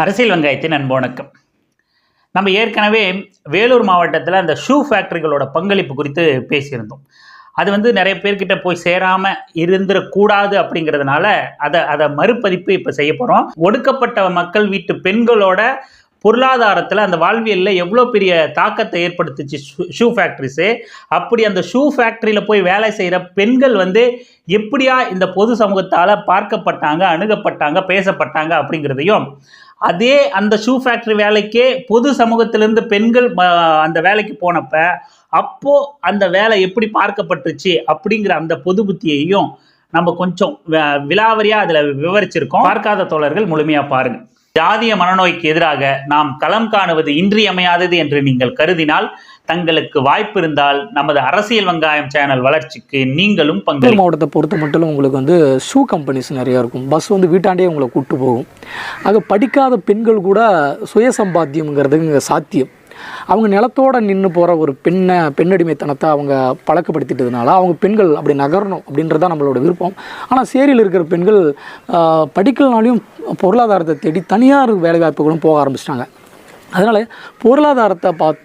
அரசியல் வெங்காயத்தின் அன்போணக்கம் நம்ம ஏற்கனவே வேலூர் மாவட்டத்தில் அந்த ஷூ ஃபேக்ட்ரிகளோட பங்களிப்பு குறித்து பேசியிருந்தோம். அது வந்து நிறைய பேர்கிட்ட போய் சேராமல் இருந்துடக்கூடாது அப்படிங்கிறதுனால அதை அதை மறுபதிப்பு இப்போ செய்ய போகிறோம் ஒடுக்கப்பட்ட மக்கள் வீட்டு பெண்களோட பொருளாதாரத்தில் அந்த வாழ்வியலில் எவ்வளோ பெரிய தாக்கத்தை ஏற்படுத்துச்சு ஷூ ஃபேக்ட்ரிஸு அப்படி அந்த ஷூ ஃபேக்ட்ரியில் போய் வேலை செய்கிற பெண்கள் வந்து எப்படியா இந்த பொது சமூகத்தால் பார்க்கப்பட்டாங்க அணுகப்பட்டாங்க பேசப்பட்டாங்க அப்படிங்கிறதையும் அதே அந்த ஷூ ஃபேக்ட்ரி வேலைக்கே பொது சமூகத்திலேருந்து பெண்கள் அந்த வேலைக்கு போனப்ப அப்போ அந்த வேலை எப்படி பார்க்கப்பட்டுச்சு அப்படிங்கிற அந்த பொது புத்தியையும் நம்ம கொஞ்சம் வ- விலாவரியா அதில் விவரிச்சிருக்கோம். பார்க்காத தோழர்கள் முழுமையாக பாருங்க. ஜாதிய மனநோய்க்கு எதிராக நாம் களம் காணுவது இன்றியமையாதது என்று நீங்கள் கருதினால் தங்களுக்கு வாய்ப்பு இருந்தால் நமது அரசியல் வெங்காயம் சேனல் வளர்ச்சிக்கு நீங்களும் பங்கு மாவட்டத்தை பொறுத்த மட்டும் உங்களுக்கு வந்து ஷூ கம்பெனிஸ் நிறையா இருக்கும். பஸ் வந்து வீட்டாண்டே உங்களை கூட்டு போகும். ஆக படிக்காத பெண்கள் கூட சுய சம்பாத்தியம்ங்கிறது சாத்தியம். அவங்க நிலத்தோட நின்று போகிற ஒரு பெண்ணை பெண்ணடிமைத்தனத்தை அவங்க பழக்கப்படுத்திட்டதுனால அவங்க பெண்கள் அப்படி நகரணும் அப்படின்றது தான் நம்மளோட விருப்பம். ஆனால் சேரியில் இருக்கிற பெண்கள் படிக்கலனாலையும் பொருளாதாரத்தை தேடி தனியார் வேலைவாய்ப்புகளும் போக ஆரம்பிச்சிட்டாங்க. அதனால் பொருளாதாரத்தை பாத்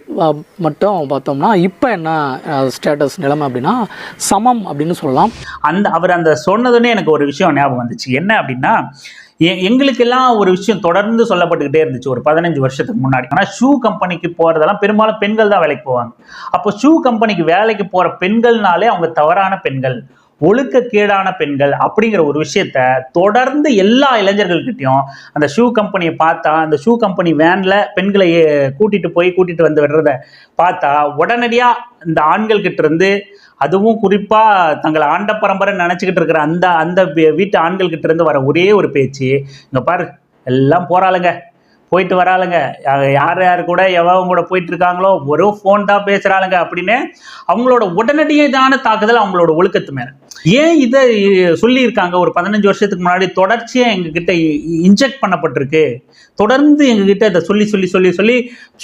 மட்டும் பார்த்தோம்னா இப்போ என்ன ஸ்டேட்டஸ் நிலைமை அப்படின்னா சமம் அப்படின்னு சொல்லலாம். அந்த அவர் அந்த சொன்னதுன்னே எனக்கு ஒரு விஷயம் ஞாபகம் வந்துச்சு. என்ன அப்படின்னா எ- எங்களுக்கெல்லாம் ஒரு விஷயம் தொடர்ந்து சொல்லப்பட்டுக்கிட்டே இருந்துச்சு ஒரு பதினஞ்சு வருஷத்துக்கு முன்னாடி. ஆனால் ஷூ கம்பெனிக்கு போகிறதெல்லாம் பெரும்பாலும் பெண்கள் தான் வேலைக்கு போவாங்க. அப்போ ஷூ கம்பெனிக்கு வேலைக்கு போகிற பெண்கள்னாலே அவங்க தவறான பெண்கள். ஒழுக்கக்கேடான பெண்கள் அப்படிங்கிற ஒரு விஷயத்த தொடர்ந்து எல்லா இளைஞர்கள்கிட்டையும் அந்த ஷூ கம்பெனியை பார்த்தா அந்த ஷூ கம்பெனி வேனில் பெண்களை கூட்டிகிட்டு போய் கூட்டிகிட்டு வந்து விடுறத பார்த்தா உடனடியாக இந்த ஆண்கள்கிட்ட இருந்து அதுவும் குறிப்பாக தங்களை ஆண்ட பரம்பரை நினச்சிக்கிட்டு இருக்கிற அந்த அந்த வீட்டு ஆண்கள் இருந்து வர ஒரே ஒரு பேச்சு இங்கே பாரு எல்லாம் போகிறாளுங்க போயிட்டு வராளுங்க. யார் யார் கூட எவ்வளவு கூட போயிட்டு இருக்காங்களோ ஒரு ஃபோன் தான் பேசுகிறாளுங்க அப்படின்னு அவங்களோட உடனடியான தாக்குதல் அவங்களோட ஒழுக்கத்து மேலே. ஏன் இதை சொல்லியிருக்காங்க? ஒரு பதினஞ்சு வருஷத்துக்கு முன்னாடி தொடர்ச்சியாக எங்ககிட்ட இன்ஜெக்ட் பண்ணப்பட்டிருக்கு. தொடர்ந்து எங்ககிட்ட இதை சொல்லி சொல்லி சொல்லி சொல்லி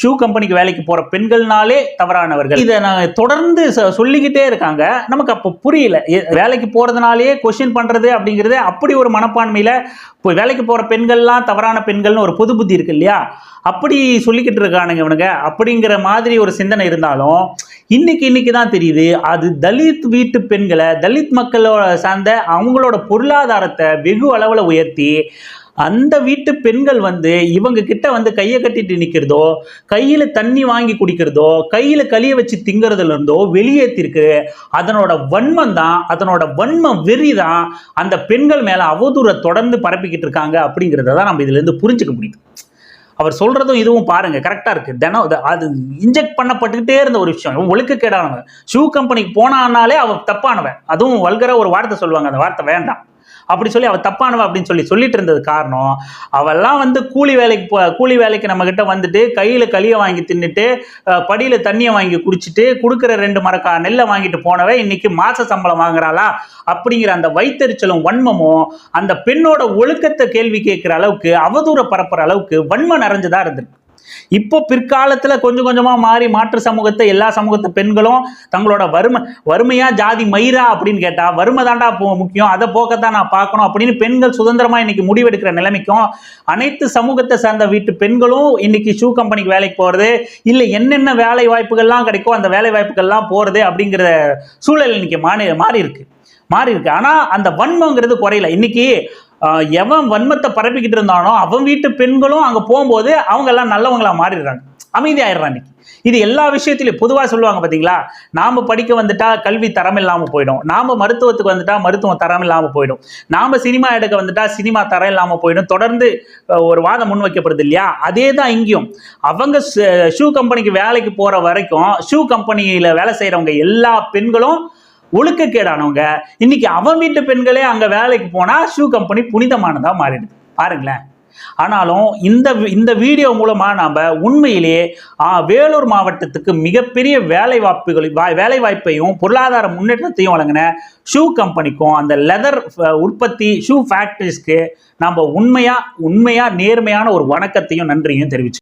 ஷூ கம்பெனிக்கு வேலைக்கு போகிற பெண்கள்னாலே தவறானவர்கள். இதை நான் தொடர்ந்து சொல்லிக்கிட்டே இருக்காங்க. நமக்கு அப்போ புரியல. வேலைக்கு போகிறதுனாலேயே கொஷின் பண்ணுறது அப்படிங்கிறது அப்படி ஒரு மனப்பான்மையில் இப்போ வேலைக்கு போகிற பெண்கள்லாம் தவறான பெண்கள்னு ஒரு புது புத்தி இருக்கு இல்லையா? அப்படி சொல்லிக்கிட்டு இருக்கானுங்க இவனுங்க. அப்படிங்கிற மாதிரி ஒரு சிந்தனை இருந்தாலும் இன்னைக்கு இன்னைக்கு தான் தெரியுது அது தலித் வீட்டு பெண்களை தலித் மக்களோட சார்ந்த அவங்களோட பொருளாதாரத்தை வெகு அளவில் உயர்த்தி அந்த வீட்டு பெண்கள் வந்து இவங்க கிட்ட வந்து கையை கட்டிட்டு நிற்கிறதோ கையில் தண்ணி வாங்கி குடிக்கிறதோ கையில் களிய வச்சு திங்கிறதுல இருந்தோ வெளியேற்றிருக்கு அதனோட வன்மம் தான் அதனோட வன்மம் வெறி தான் அந்த பெண்கள் மேலே அவதூறை தொடர்ந்து பரப்பிக்கிட்டு இருக்காங்க அப்படிங்கிறத தான் நம்ம இதுலேருந்து புரிஞ்சுக்க முடியுது. அவர் சொல்றதும் இதுவும் பாருங்க கரெக்டாக இருக்கு. தினம் அது- இன்ஜெக்ட் பண்ணப்பட்டுக்கிட்டே இருந்த ஒரு விஷயம். இவன் ஒழுக்கக்கேடானவன் ஷூ கம்பெனிக்கு போனானாலே அவன் தப்பானவன். அதுவும் வல்கரா ஒரு வார்த்தை சொல்லுவாங்க அந்த வார்த்தை வேண்டாம். அப்படி சொல்லி அவ தப்பானவ அப்படின்னு சொல்லி சொல்லிட்டு இருந்தது காரணம். அவெல்லாம் வந்து கூலி வேலைக்கு போ கூலி வேலைக்கு நம்ம கிட்ட வந்துட்டு கையில களியை வாங்கி தின்னுட்டு அஹ், படியில தண்ணியை வாங்கி குடிச்சிட்டு கொடுக்குற ரெண்டு மரக்கா நெல்லை வாங்கிட்டு போனவ இன்னைக்கு மாச சம்பளம் வாங்குறாளா? அப்படிங்கிற அந்த வைத்தறிச்சலும் வன்மமும் அந்த பெண்ணோட ஒழுக்கத்தை கேள்வி கேட்கிற அளவுக்கு அவதூற பரப்புற அளவுக்கு வன்மம் நிறைஞ்சதா இருந்திருக்கு. இப்போ பிற்காலத்துல கொஞ்சம் கொஞ்சமா மாறி மாற்று சமூகத்தை எல்லா சமூகத்து பெண்களும் தங்களோட வறுமை வறுமையா ஜாதி மயிரா அப்படின்னு கேட்டா வறுமை தாண்டா போ- முக்கியம் அதை போக்கத்தான் நான் பார்க்கணும் அப்படின்னு பெண்கள் சுதந்திரமா இன்னைக்கு முடிவெடுக்கிற நிலைமைக்கும் அனைத்து சமூகத்தை சார்ந்த வீட்டு பெண்களும் இன்னைக்கு ஷூ கம்பெனிக்கு வேலைக்கு போறது இல்லை என்னென்ன வேலை வாய்ப்புகள்லாம் கிடைக்கோ அந்த வேலை வாய்ப்புகள்லாம் போறது அப்படிங்கிற சூழல் இன்னைக்கு மாறி மாறி இருக்கு. மாறி இருக்கு. ஆனா அந்த வன்மங்கிறது குறையல. இன்னைக்கு எவன் வன்மத்தை பரப்பிக்கிட்டு இருந்தானோ அவன் வீட்டு பெண்களும் அங்கே போகும்போது அவங்க எல்லாம் நல்லவங்களா மாறிடுறாங்க. அமைதியாயிடுறான் இன்னைக்கு. இது எல்லா விஷயத்திலையும் பொதுவாக சொல்லுவாங்க பார்த்தீங்களா நாம் படிக்க வந்துட்டா கல்வி தரம் இல்லாமல் போயிடும். நாம் மருத்துவத்துக்கு வந்துட்டா மருத்துவம் தரம் இல்லாமல் போயிடும். நாம் சினிமா எடுக்க வந்துட்டா சினிமா தரம் இல்லாமல் போயிடும். தொடர்ந்து ஒரு வாதம் முன் வைக்கப்படுது இல்லையா? அதே தான் இங்கேயும். அவங்க ஷூ கம்பெனிக்கு வேலைக்கு போகிற வரைக்கும் ஷூ கம்பெனியில் வேலை செய்கிறவங்க எல்லா பெண்களும் ஒழுக்கக்கேடானவங்க. இன்னைக்கு அவன் வீட்டு பெண்களே அங்கே வேலைக்கு போனால் ஷூ கம்பெனி புனிதமானதாக மாறிடுது. பாருங்களேன். ஆனாலும் இந்த இந்த வீடியோ மூலமாக நாம் உண்மையிலேயே வேலூர் மாவட்டத்துக்கு மிகப்பெரிய வேலை வாய்ப்புகள் வா- வேலை வாய்ப்பையும் பொருளாதார முன்னேற்றத்தையும் வழங்கின ஷூ கம்பெனிக்கும் அந்த லெதர் உற்பத்தி ஷூ ஃபேக்ட்ரிஸ்க்கு நம்ம உண்மையாக உண்மையாக நேர்மையான ஒரு வணக்கத்தையும் நன்றியும் தெரிவிச்சு